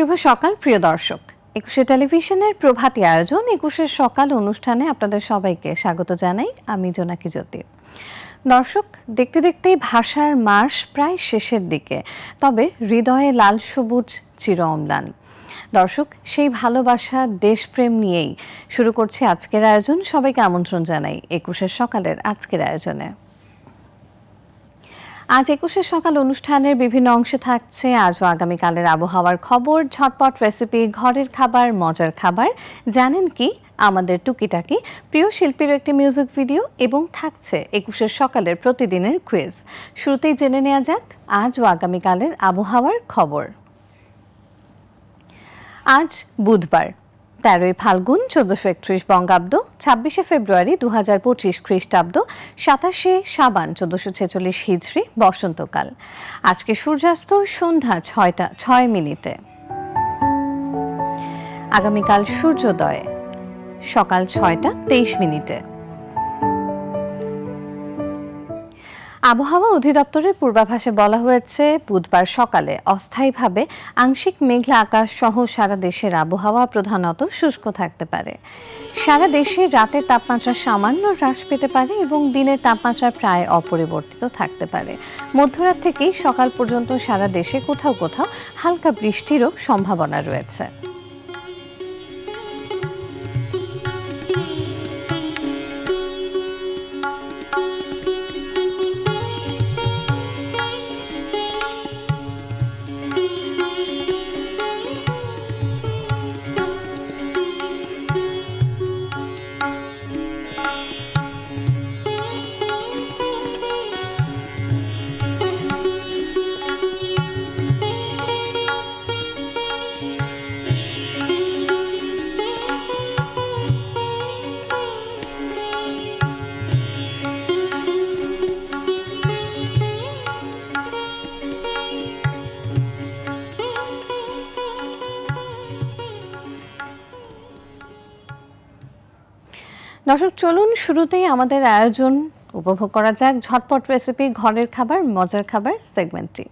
শুভ সকাল, প্রিয় দর্শক। একুশে টেলিভিশনের প্রভাতী আয়োজন, একুশের সকাল অনুষ্ঠানে আপনাদের সবাইকে স্বাগত জানাই, আমি জোনাকি জ্যোতি। দর্শক, দেখতে দেখতেই ভাষার মাস প্রায় শেষের দিকে, তবে হৃদয়ে লাল সবুজ চির অম্লান দর্শক, সেই ভালোবাসা, দেশপ্রেম নিয়েই শুরু করছে আজকের আয়োজন। সবাইকে আমন্ত্রণ জানাই একুশের সকালের আজকের আয়োজনে। আজ একুশে সকাল অনুষ্ঠানের বিভিন্ন অংশে থাকছে আজ ও আগামীকালের আবহাওয়ার খবর, ঝটপট রেসিপি, ঘরের খাবার, মজার খাবার। জানেন কি? আমাদের টুকিটাকি প্রিয় শিল্পীর একটি মিউজিক ভিডিও এবং থাকছে একুশের সকালের প্রতিদিনের কুইজ শুরুতেই জেনে নেওয়া যাক আজ ও আগামীকালের আবহাওয়ার খবর। আজ বুধবার। তেরোই ফাল্গুন, চোদ্দশো একত্রিশ বঙ্গাব্দ, ছাব্বিশে ফেব্রুয়ারি দু হাজার পঁচিশ খ্রিস্টাব্দ, সাতাশে সাবান, চোদ্দশো ছেচল্লিশ হিজড়ি, বসন্তকাল। আজকে সূর্যাস্ত সন্ধ্যা ছয়টা, ছয় মিনিটে। আগামীকাল সূর্যোদয়, সকাল ছয়টা, তেইশ মিনিটে। আবহাওয়া অধিদপ্তরের পূর্বাভাসে বলা হয়েছে, বুধবার সকালে অস্থায়ীভাবে আংশিক মেঘলা আকাশ সহ সারা দেশের আবহাওয়া প্রধানত শুষ্ক থাকতে পারে। সারা দেশে রাতের তাপমাত্রা সামান্য হ্রাস পেতে পারে এবং দিনের তাপমাত্রা প্রায় অপরিবর্তিত থাকতে পারে। মধ্যরাত থেকেই সকাল পর্যন্ত সারা দেশে কোথাও কোথাও হালকা বৃষ্টিরও সম্ভাবনা রয়েছে। দর্শক, চলুন শুরুতেই আমাদের আয়োজন উপভোগ করা যাক। ঝটপট রেসিপি ঘরের খাবার, মজার খাবার সেগমেন্টটি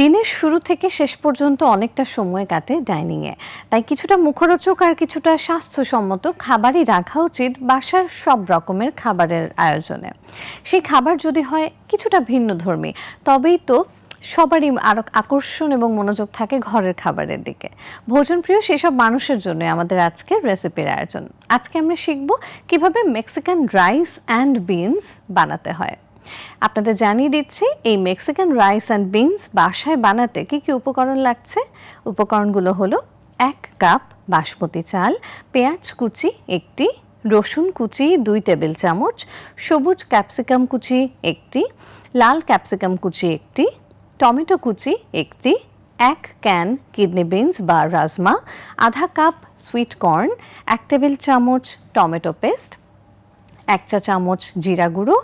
দিনের শুরু থেকে শেষ পর্যন্ত অনেকটা সময় কাটে ডাইনিংয়ে তাই কিছুটা মুখরোচক আর কিছুটা স্বাস্থ্যসম্মত খাবারই রাখা উচিত বাসার সব রকমের খাবারের আয়োজনে। সেই খাবার যদি হয় কিছুটা ভিন্ন ধর্মী তবেই তো সবারই আরও আকর্ষণ এবং মনোযোগ থাকে ঘরের খাবারের দিকে। ভোজনপ্রিয় সেসব মানুষের জন্য আমাদের আজকের রেসিপির আয়োজন। আজকে আমরা শিখব কীভাবে মেক্সিকান রাইস অ্যান্ড বিনস বানাতে হয়। আপনাদের জানিয়ে দিচ্ছি, এই মেক্সিকান রাইস অ্যান্ড বিনস বাসায় বানাতে কি কি উপকরণ লাগছে? উপকরণগুলো হলো এক কাপ বাসমতি চাল, পেঁয়াজ কুচি একটি, রসুন কুচি দুই টেবিল চামচ, সবুজ ক্যাপসিকাম কুচি একটি, লাল ক্যাপসিকাম কুচি একটি টমেটো কুচি, একটি, এক ক্যান কিডনি বিনস বা রাজমা, আধা কাপ সুইট কর্ন এক টেবিল চামচ টমেটো পেস্ট এক চা চামচ জিরা গুঁড়ো,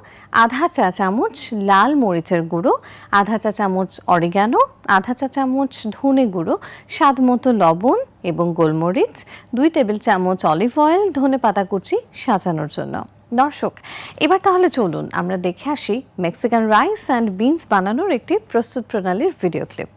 আধা চা চামচ লাল মরিচের গুঁড়ো, আধা চা চামচ অরিগ্যানো আধা চা চামচ ধনে গুঁড়ো, স্বাদ মতো লবণ এবং গোলমরিচ, দুই টেবিল চামচ অলিভ অয়েল ধনে পাতা কুচি সাজানোর জন্য। দর্শক, এবার তাহলে চলুন আমরা দেখে আসি মেক্সিকান রাইস অ্যান্ড বিনস বানানোর একটি প্রস্তুত প্রণালীর ভিডিও ক্লিপ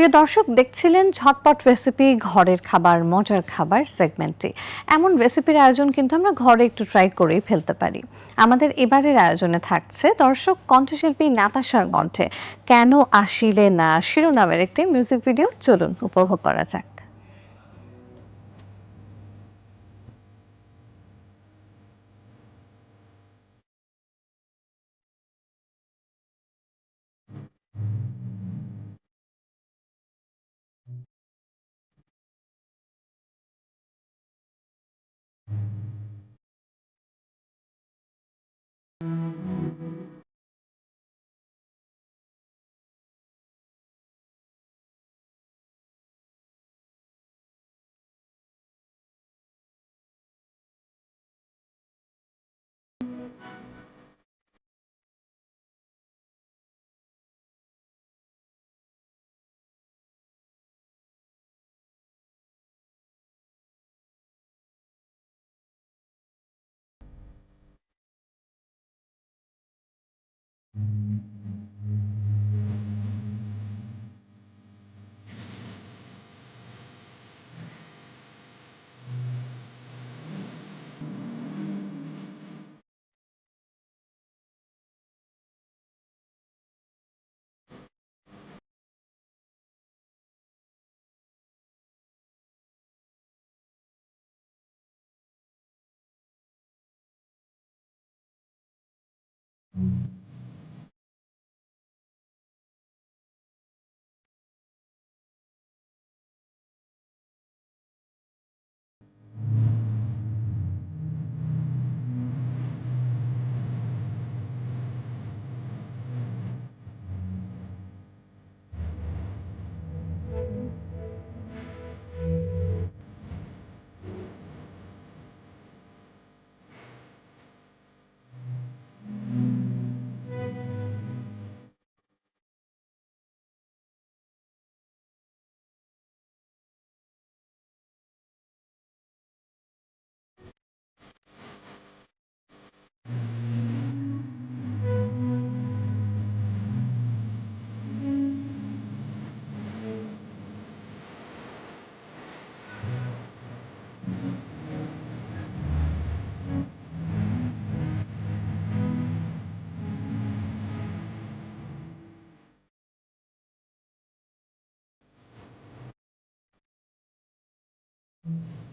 প্রিয় দর্শক, দেখছিলেন ঝটপট রেসিপি ঘরের খাবার, মজার খাবার সেগমেন্টে এমন রেসিপির আয়োজন কিন্তু আমরা ঘরে একটু ট্রাই করেই ফেলতে পারি। আমাদের এবারের আয়োজনে থাকছে দর্শক কণ্ঠশিল্পী নাতাশার কণ্ঠে, কেন আসিলে না? শিরোনামের একটি মিউজিক ভিডিও চলুন উপভোগ করা যাক। Mm-hmm. Mm-hmm.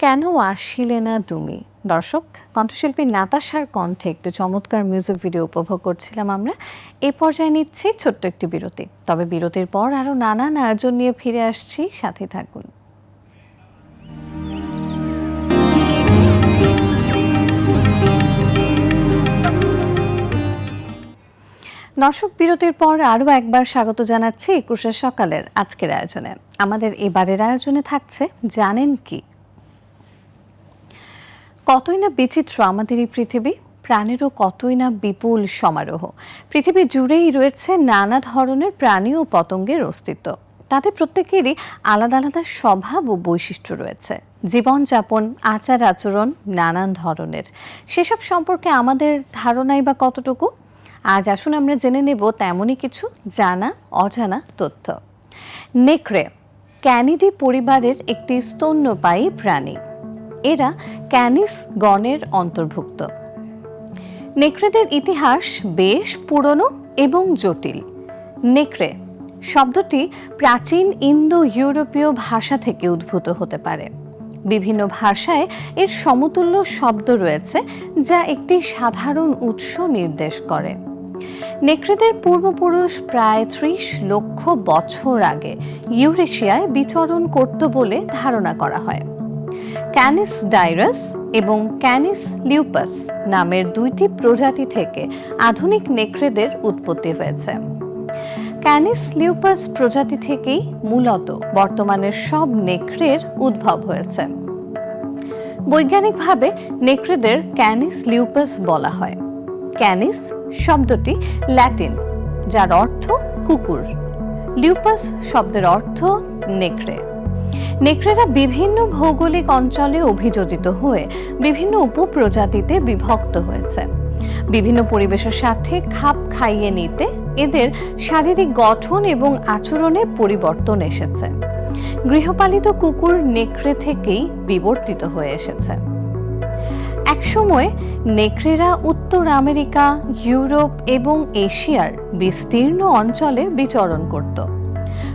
কেন আসিলে না তুমি? দর্শক, কণ্ঠশিল্পী নাতাশার কণ্ঠে একটু চমৎকার মিউজিক ভিডিও উপভোগ করছিলাম আমরা। এ পর্যায়ে নিচ্ছি ছোট্ট একটি বিরতি। তবে বিরতির পর আরও নানান আয়োজন নিয়ে ফিরে আসছি। সাথে থাকুন। দর্শক, বিরতির পর আরও একবার স্বাগত জানাচ্ছি একুশের সকালের আজকের আয়োজনে। আমাদের এবারের আয়োজনে থাকছে, জানেন কি? কতই না বিচিত্র আমাদের এই পৃথিবী, প্রাণেরও কতই না বিপুল সমারোহ। পৃথিবী জুড়েই রয়েছে নানা ধরনের প্রাণী ও পতঙ্গের অস্তিত্ব। তাতে প্রত্যেকেরই আলাদা আলাদা স্বভাব ও বৈশিষ্ট্য রয়েছে। জীবনযাপন, আচার আচরণ নানান ধরনের। সেসব সম্পর্কে আমাদের ধারণাই বা কতটুকু? আজ আসুন আমরা জেনে নেব তেমনই কিছু জানা, অজানা তথ্য। নেকড়ে, ক্যানিডি পরিবারের একটি স্তন্যপায়ী প্রাণী। এরা ক্যানিস গণের অন্তর্ভুক্ত। নেকড়েদের ইতিহাস বেশ পুরনো এবং জটিল। নেকড়ে শব্দটি প্রাচীন ইন্দো ইউরোপীয় ভাষা থেকে উদ্ভূত হতে পারে। বিভিন্ন ভাষায় এর সমতুল্য শব্দ রয়েছে, যা একটি সাধারণ উৎস নির্দেশ করে। নেকড়েদের পূর্বপুরুষ প্রায় ত্রিশ লক্ষ বছর আগে ইউরেশিয়ায় বিচরণ করত বলে ধারণা করা হয়। ক্যানিস ডাইরাস এবং ক্যানিস লিউপাস নামের দুইটি প্রজাতি থেকে আধুনিক নেকড়েদের উৎপত্তি হয়েছে। ক্যানিস লিউপাস প্রজাতি থেকেই মূলত বর্তমানের সব নেকড়ের উদ্ভব হয়েছে। বৈজ্ঞানিকভাবে নেকড়েদের ক্যানিস লিউপাস বলা হয়। ক্যানিস শব্দটি ল্যাটিন, যার অর্থ কুকুর। লিউপাস শব্দের অর্থ নেকড়ে। নেকড়েরা বিভিন্ন ভৌগোলিক অঞ্চলে অভিযোজিত হয়ে বিভিন্ন উপপ্রজাতিতে বিভক্ত হয়েছে। বিভিন্ন পরিবেশের সাথে খাপ খাইয়ে নিতে এদের শারীরিক গঠন এবং আচরণে পরিবর্তন এসেছে। গৃহপালিত কুকুর নেকড়ে থেকেই বিবর্তিত হয়ে এসেছে। একসময় নেকড়েরা উত্তর আমেরিকা, ইউরোপ এবং এশিয়ার বিস্তীর্ণ অঞ্চলে বিচরণ করত।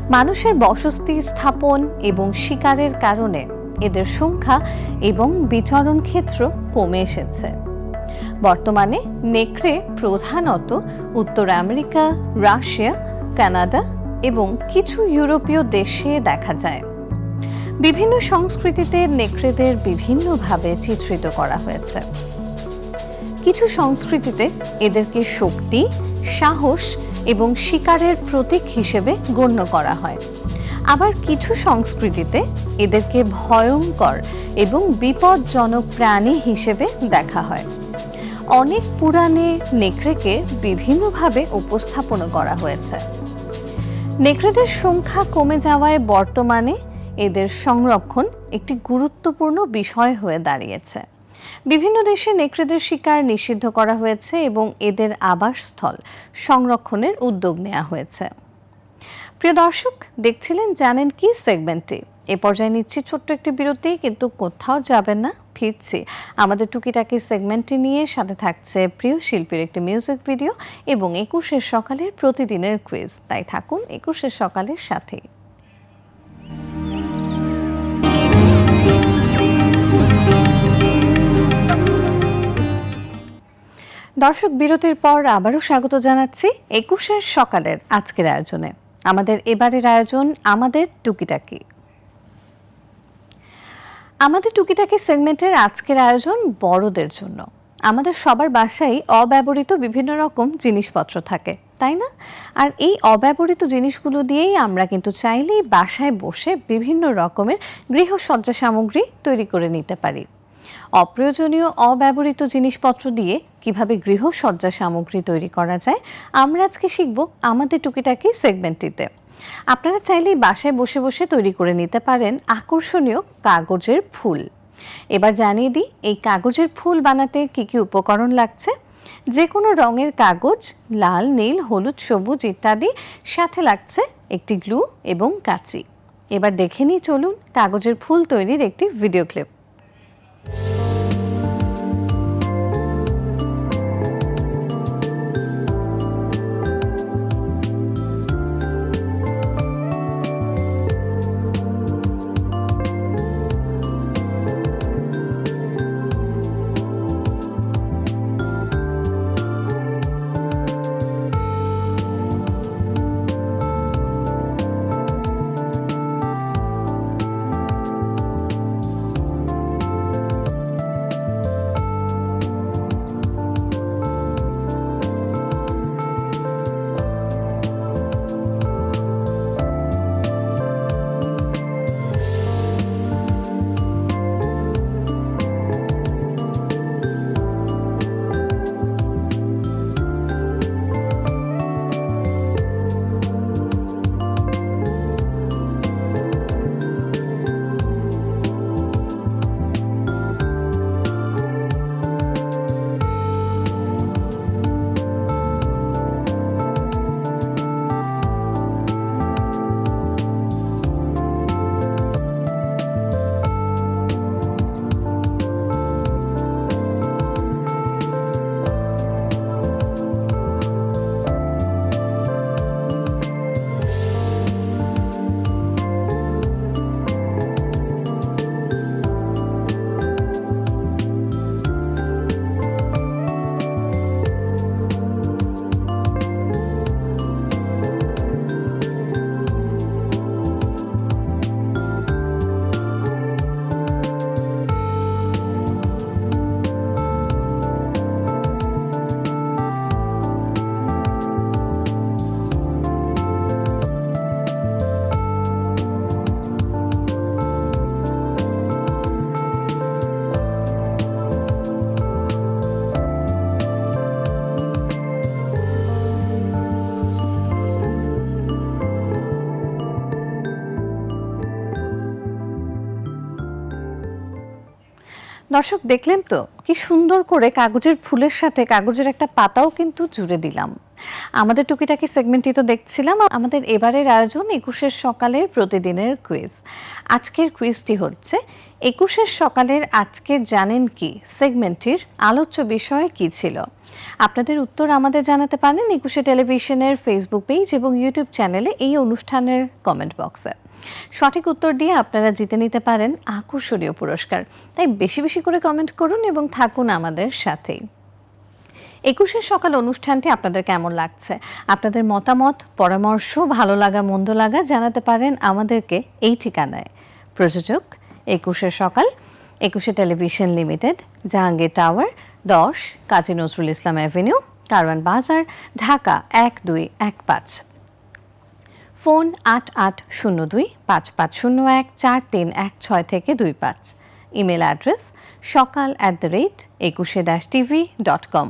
মানুষের বসতি স্থাপন এবং শিকারের কারণে এদের সংখ্যা এবং বিচরণ ক্ষেত্র কমে এসেছে। বর্তমানে নেকড়ে প্রধানত উত্তর আমেরিকা, রাশিয়া, কানাডা এবং কিছু ইউরোপীয় দেশে দেখা যায়। বিভিন্ন সংস্কৃতিতে নেকড়েদের বিভিন্নভাবে চিত্রিত করা হয়েছে। কিছু সংস্কৃতিতে এদেরকে শক্তি, সাহস এবং শিকারের প্রতীক হিসেবে গণ্য করা হয়। আবার কিছু সংস্কৃতিতে এদেরকে ভয়ঙ্কর এবং বিপজ্জনক প্রাণী হিসেবে দেখা হয়। অনেক পুরাণে নেকড়েকে বিভিন্নভাবে উপস্থাপন করা হয়েছে। নেকড়েদের সংখ্যা কমে যাওয়ায় বর্তমানে এদের সংরক্ষণ একটি গুরুত্বপূর্ণ বিষয় হয়ে দাঁড়িয়েছে। বিভিন্ন দেশে নেকড়েদের শিকার নিষিদ্ধ করা হয়েছে এবং এদের আবাসস্থল সংরক্ষণের উদ্যোগ নেওয়া হয়েছে। প্রিয় দর্শক, দেখছিলেন, জানেন কি সেগমেন্টটি? এ পর্যায়ে নিচ্ছি ছোট্ট একটি বিরতি, কিন্তু কোথাও যাবেন না, ফিরছি। আমাদের টুকিটাকি সেগমেন্টটি নিয়ে সাথে থাকছে প্রিয় শিল্পীর একটি মিউজিক ভিডিও এবং একুশের সকালের প্রতিদিনের কুইজ তাই থাকুন, একুশের সকালের সাথেই। দর্শক বিরতির পর আবারও স্বাগত জানাচ্ছি একুশের সকালের আজকের আয়োজনে। আমাদের এবারের আয়োজন আমাদের টুকিটাকি। আমাদের টুকিটাকি সেগমেন্টের আজকের আয়োজন বড়দের জন্য। আমাদের সবার বাসায় অব্যবহৃত বিভিন্ন রকম জিনিসপত্র থাকে, তাই না? আর এই অব্যবহৃত জিনিসগুলো দিয়েই আমরা কিন্তু চাইলেই বাসায় বসে বিভিন্ন রকমের গৃহসজ্জা সামগ্রী তৈরি করে নিতে পারি। অপ্রয়োজনীয় অব্যবহৃত জিনিসপত্র দিয়ে কীভাবে গৃহসজ্জা সামগ্রী তৈরি করা যায়, আমরা আজকে শিখব আমাদের টুকিটাকি সেগমেন্টটিতে। আপনারা চাইলেই বাসায় বসে বসে তৈরি করে নিতে পারেন আকর্ষণীয় কাগজের ফুল। এবার জানিয়ে দিই, এই কাগজের ফুল বানাতে কি কি উপকরণ লাগছে? যে কোনো রঙের কাগজ, লাল, নীল, হলুদ, সবুজ ইত্যাদি সাথে লাগছে একটি গ্লু এবং কাঁচি। এবার দেখে নিই চলুন কাগজের ফুল তৈরির একটি ভিডিও ক্লিপ। দর্শক, দেখলেন তো? কি সুন্দর করে কাগজের ফুলের সাথে কাগজের একটা পাতাও কিন্তু জুড়ে দিলাম। আমাদের টুকিটাকি সেগমেন্টটি তো দেখছিলাম। আমাদের এবারের আয়োজন একুশের সকালের প্রতিদিনের কুইজ আজকের কুইজটি হচ্ছে, একুশের সকালের আজকে জানেন কি? সেগমেন্টটির আলোচ্য বিষয় কি ছিল? আপনাদের উত্তর আমাদের জানাতে পারেন একুশে টেলিভিশনের ফেসবুক পেজ এবং ইউটিউব চ্যানেলে এই অনুষ্ঠানের কমেন্ট বক্সে সঠিক উত্তর দিয়ে আপনারা জিতে নিতে পারেন আকর্ষণীয় পুরস্কার। তাই বেশি বেশি করে কমেন্ট করুন এবং থাকুন আমাদের সাথেই। একুশের সকাল অনুষ্ঠানটি আপনাদের কেমন লাগছে? আপনাদের মতামত, পরামর্শ, ভালো লাগা, মন্দ লাগা জানাতে পারেন আমাদেরকে এই ঠিকানায়। প্রযোজক, একুশের সকাল, একুশে টেলিভিশন লিমিটেড, জাহাঙ্গীর টাওয়ার, দশ, কাজী নজরুল ইসলাম অ্যাভিনিউ, কারওয়ান বাজার, ঢাকা এক দুই এক পাঁচ। ফোন আট আট শূন্য দুই, পাঁচ পাঁচ শূন্য এক, চার তিন এক ছয় থেকে দুই পাঁচ। Email address Sokal at the rate Ekushey dash TV dot com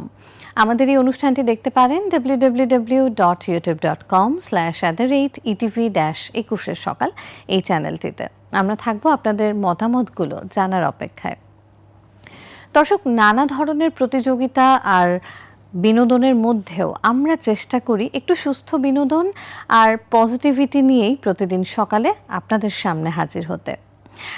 আমাদের এই অনুষ্ঠানটি দেখতে পারেন W dot YouTube dot com slash at the rate ETV dash একুশের সকাল এই চ্যানেলটিতে আমরা থাকব আপনাদের মতামতগুলো জানার অপেক্ষায়। দর্শক, নানা ধরনের প্রতিযোগিতা আর বিনোদনের মধ্যেও আমরা চেষ্টা করি একটু সুস্থ বিনোদন আর পজিটিভিটি নিয়েই প্রতিদিন সকালে আপনাদের সামনে হাজির হতে।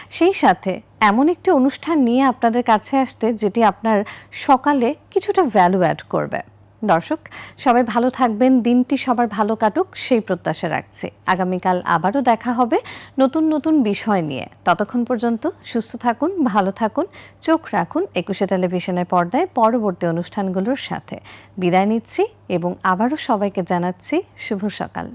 সেই সাথে এমন একটি অনুষ্ঠান নিয়ে আপনাদের কাছে আসতে যেটি আপনার সকালে কিছুটা ভ্যালু অ্যাড করবে। দর্শক, সবাই ভালো থাকবেন, দিনটি সবার ভালো কাটুক, সেই প্রত্যাশা রাখছি। আগামীকাল আবারও দেখা হবে নতুন নতুন বিষয় নিয়ে। ততক্ষণ পর্যন্ত সুস্থ থাকুন, ভালো থাকুন, চোখ রাখুন একুশে টেলিভিশনের পর্দায় পরবর্তী অনুষ্ঠানগুলোর সাথে। বিদায় নিচ্ছি এবং আবারও সবাইকে জানাচ্ছি শুভ সকাল।